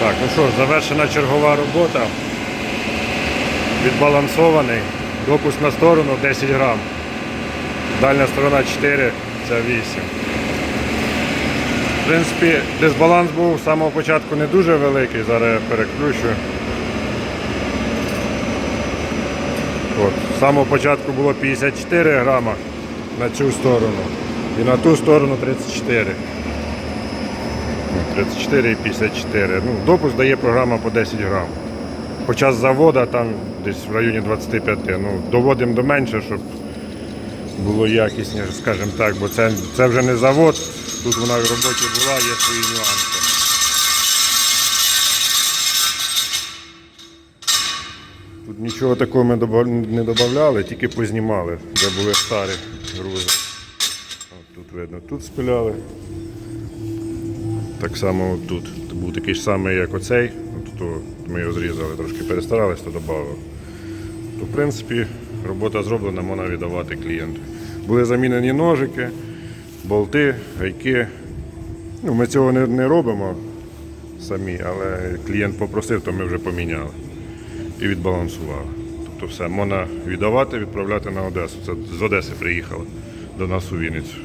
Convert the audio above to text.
Так, ну що ж, завершена чергова робота. Відбалансований. Допуск на сторону 10 грам. Дальня сторона 4, це 8. В принципі, дисбаланс був з самого початку не дуже великий, зараз я переключу. От, з самого початку було 54 грама на цю сторону. І на ту сторону 34. Ну, 34 і 54. Ну, допуск дає програма по 10 грам. Хоча з завода там десь в районі 25. Ну, доводимо до менше, щоб було якісніше, скажімо так, бо це, це вже не завод, тут вона в роботі була, є свої нюанси. Тут нічого такого ми не додавали, тільки познімали, де були старі грузи. От тут видно, тут спиляли. Так само тут. Був такий ж самий, як оцей. От ми його зрізали, трошки перестарались, то додали. То, в принципі, робота зроблена, можна віддавати клієнту. Були замінені ножики, болти, гайки. Ну, ми цього не, не робимо самі, але клієнт попросив, то ми вже поміняли і відбалансували. Тобто все, можна віддавати, відправляти на Одесу. Це з Одеси приїхали до нас у Вінницю.